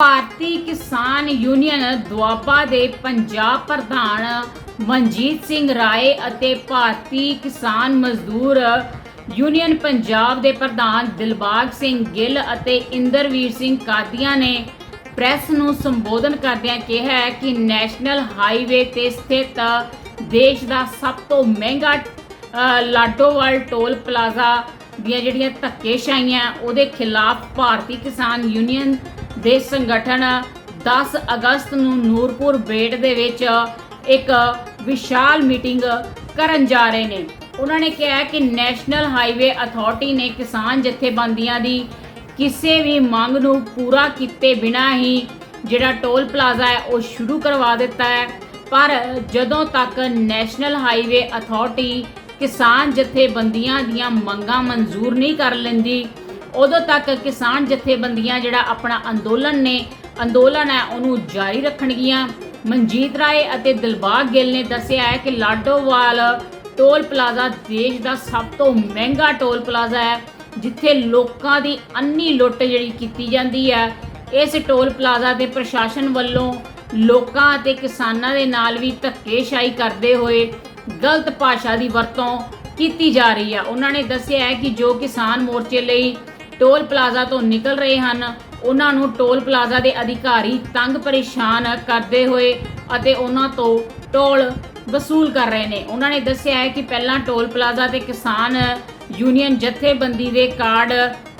ਭਾਰਤੀ ਕਿਸਾਨ ਯੂਨੀਅਨ ਦੁਆਬਾ ਦੇ ਪੰਜਾਬ ਪ੍ਰਧਾਨ ਮਨਜੀਤ ਸਿੰਘ ਰਾਏ ਅਤੇ ਭਾਰਤੀ ਕਿਸਾਨ ਮਜ਼ਦੂਰ ਯੂਨੀਅਨ ਪੰਜਾਬ ਦੇ ਪ੍ਰਧਾਨ ਦਿਲਬਾਗ ਸਿੰਘ ਗਿੱਲ ਅਤੇ ਇੰਦਰਵੀਰ ਸਿੰਘ ਕਾਦੀਆਂ ਨੇ ਪ੍ਰੈਸ ਨੂੰ ਸੰਬੋਧਨ ਕਰਦਿਆਂ ਕਿਹਾ ਕਿ ਨੈਸ਼ਨਲ ਹਾਈਵੇ ਤੇ ਸਥਿਤ ਦੇਸ਼ ਦਾ ਸਭ ਤੋਂ ਮਹਿੰਗਾ ਲਾਡੋਵਾਲ ਟੋਲ ਪਲਾਜ਼ਾ ਦੀਆਂ ਜਿਹੜੀਆਂ ਧੱਕੇਸ਼ਾਹੀਆਂ, ਉਹਦੇ ਖਿਲਾਫ ਭਾਰਤੀ ਕਿਸਾਨ ਯੂਨੀਅਨ ਦੇ ਸੰਗਠਨ 10 ਅਗਸਤ ਨੂੰ ਨੂਰਪੁਰ ਬੇਟ ਦੇ ਵਿੱਚ ਇੱਕ ਵਿਸ਼ਾਲ ਮੀਟਿੰਗ ਕਰਨ ਜਾ ਰਹੇ ਨੇ। ਉਹਨਾਂ ਨੇ ਕਿਹਾ ਕਿ ਨੈਸ਼ਨਲ ਹਾਈਵੇ ਅਥਾਰਟੀ ਨੇ ਕਿਸਾਨ ਜਥੇਬੰਦੀਆਂ ਦੀ ਕਿਸੇ ਵੀ ਮੰਗ ਨੂੰ ਪੂਰਾ ਕੀਤੇ ਬਿਨਾਂ ਹੀ ਜਿਹੜਾ ਟੋਲ ਪਲਾਜ਼ਾ ਹੈ, ਉਹ ਸ਼ੁਰੂ ਕਰਵਾ ਦਿੱਤਾ ਹੈ। ਪਰ ਜਦੋਂ ਤੱਕ ਨੈਸ਼ਨਲ ਹਾਈਵੇ ਅਥਾਰਟੀ ਕਿਸਾਨ ਜਥੇਬੰਦੀਆਂ ਦੀਆਂ ਮੰਗਾਂ ਮਨਜ਼ੂਰ ਨਹੀਂ ਕਰ ਲੈਂਦੀ ਉਦੋਂ ਤੱਕ ਕਿਸਾਨ ਜਥੇਬੰਦੀਆਂ ਜਿਹੜਾ ਆਪਣਾ ਅੰਦੋਲਨ ਨੇ, ਅੰਦੋਲਨ ਹੈ, ਉਹਨੂੰ ਜਾਰੀ ਰੱਖਣਗੀਆਂ। ਮਨਜੀਤ ਰਾਏ ਅਤੇ ਦਿਲਬਾਗ ਗਿੱਲ ਨੇ ਦੱਸਿਆ ਹੈ ਕਿ ਲਾਡੋਵਾਲ ਟੋਲ ਪਲਾਜ਼ਾ ਦੇਸ਼ ਦਾ ਸਭ ਤੋਂ ਮਹਿੰਗਾ ਟੋਲ ਪਲਾਜ਼ਾ ਹੈ, ਜਿੱਥੇ ਲੋਕਾਂ ਦੀ ਅੰਨੀ ਲੁੱਟ ਜਿਹੜੀ ਕੀਤੀ ਜਾਂਦੀ ਹੈ। ਇਸ ਟੋਲ ਪਲਾਜ਼ਾ ਦੇ ਪ੍ਰਸ਼ਾਸਨ ਵੱਲੋਂ ਲੋਕਾਂ ਅਤੇ ਕਿਸਾਨਾਂ ਦੇ ਨਾਲ ਵੀ ਧੱਕੇਸ਼ਾਹੀ ਕਰਦੇ ਹੋਏ ਗਲਤ ਭਾਸ਼ਾ ਦੀ ਵਰਤੋਂ ਕੀਤੀ ਜਾ ਰਹੀ ਹੈ। ਉਹਨਾਂ ਨੇ ਦੱਸਿਆ ਹੈ ਕਿ ਜੋ ਕਿਸਾਨ ਮੋਰਚੇ ਲਈ ਟੋਲ ਪਲਾਜ਼ਾ ਤੋਂ ਨਿਕਲ ਰਹੇ ਹਨ। ਉਹਨਾਂ ਨੂੰ ਟੋਲ ਪਲਾਜ਼ਾ ਦੇ ਅਧਿਕਾਰੀ ਤੰਗ ਪਰੇਸ਼ਾਨ ਕਰਦੇ ਹੋਏ ਅਤੇ ਉਹਨਾਂ ਤੋਂ ਟੋਲ ਵਸੂਲ ਕਰ ਰਹੇ ਨੇ। ਉਹਨਾਂ ਨੇ ਦੱਸਿਆ ਹੈ ਕਿ ਪਹਿਲਾਂ ਟੋਲ ਪਲਾਜ਼ਾ ਤੇ ਕਿਸਾਨ ਯੂਨੀਅਨ ਜਥੇਬੰਦੀ ਦੇ ਕਾਰਡ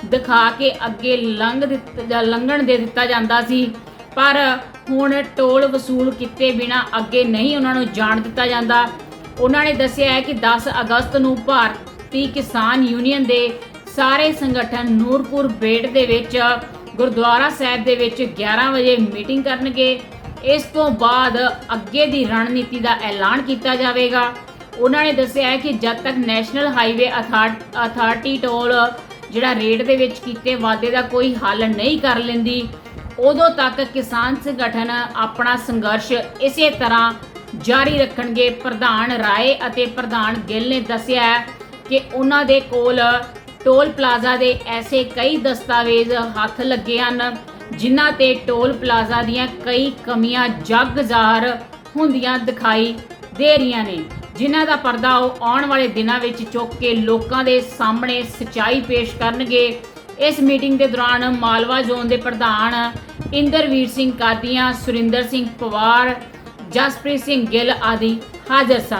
ਦਿਖਾ ਕੇ ਅੱਗੇ ਲੰਘ ਦਿੱਤਾ ਲੰਘਣ ਦੇ ਦਿੱਤਾ ਜਾਂਦਾ ਸੀ, ਪਰ ਹੁਣ ਟੋਲ ਵਸੂਲ ਕੀਤੇ ਬਿਨਾ ਅੱਗੇ ਨਹੀਂ ਉਹਨਾਂ ਨੂੰ ਜਾਣ ਦਿੱਤਾ ਜਾਂਦਾ। ਉਹਨਾਂ ਨੇ ਦੱਸਿਆ ਹੈ ਕਿ 10 ਅਗਸਤ ਨੂੰ ਭਾਰਤੀ ਕਿਸਾਨ ਯੂਨੀਅਨ ਦੇ ਸਾਰੇ ਸੰਗਠਨ ਨੂਰਪੁਰ ਬੇਟ ਦੇ ਵਿੱਚ, ਗੁਰਦੁਆਰਾ ਸਾਹਿਬ ਦੇ ਵਿੱਚ 11 ਵਜੇ ਮੀਟਿੰਗ ਕਰਨਗੇ। ਇਸ ਤੋਂ ਬਾਅਦ ਅੱਗੇ ਦੀ ਰਣਨੀਤੀ ਦਾ ਐਲਾਨ ਕੀਤਾ ਜਾਵੇਗਾ। ਉਹਨਾਂ ਨੇ ਦੱਸਿਆ ਹੈ ਕਿ ਜਦ ਤੱਕ ਨੈਸ਼ਨਲ ਹਾਈਵੇ ਅਥਾਰਟੀ ਟੋਲ ਜਿਹੜਾ ਰੇਟ ਦੇ ਵਿੱਚ ਕੀਤੇ ਵਾਅਦੇ ਦਾ ਕੋਈ ਹੱਲ ਨਹੀਂ ਕਰ ਲੈਂਦੀ, ਉਦੋਂ ਤੱਕ ਕਿਸਾਨ ਸੰਗਠਨ ਆਪਣਾ ਸੰਘਰਸ਼ ਇਸੇ ਤਰ੍ਹਾਂ ਜਾਰੀ ਰੱਖਣਗੇ। ਪ੍ਰਧਾਨ ਰਾਏ ਅਤੇ ਪ੍ਰਧਾਨ ਗਿੱਲ ਨੇ ਦੱਸਿਆ ਕਿ ਉਹਨਾਂ ਦੇ ਕੋਲ ਟੋਲ ਪਲਾਜ਼ਾ ਦੇ ਐਸੇ ਕਈ ਦਸਤਾਵੇਜ਼ ਹੱਥ ਲੱਗੇ ਹਨ, ਜਿਨ੍ਹਾਂ ਤੇ ਟੋਲ ਪਲਾਜ਼ਾ ਦੀਆਂ ਕਈ ਕਮੀਆਂ ਜਗ ਜ਼ਾਹਰ ਹੁੰਦੀਆਂ ਦਿਖਾਈ ਦੇ ਰਹੀਆਂ ਨੇ, ਜਿਨ੍ਹਾਂ ਦਾ ਪਰਦਾ ਉਹ ਆਉਣ ਵਾਲੇ ਦਿਨਾਂ ਵਿੱਚ ਚੁੱਕ ਕੇ ਲੋਕਾਂ ਦੇ ਸਾਹਮਣੇ ਸਚਾਈ ਪੇਸ਼ ਕਰਨਗੇ। ਇਸ ਮੀਟਿੰਗ ਦੇ ਦੌਰਾਨ ਮਾਲਵਾ ਜ਼ੋਨ ਦੇ ਪ੍ਰਧਾਨ ਇੰਦਰਵੀਰ ਸਿੰਘ ਕਾਦੀਆਂ, ਸੁਰਿੰਦਰ ਸਿੰਘ ਪਵਾਰ, ਜਸਪ੍ਰੀਤ ਸਿੰਘ ਗਿੱਲ ਆਦਿ ਹਾਜ਼ਰ ਸਨ।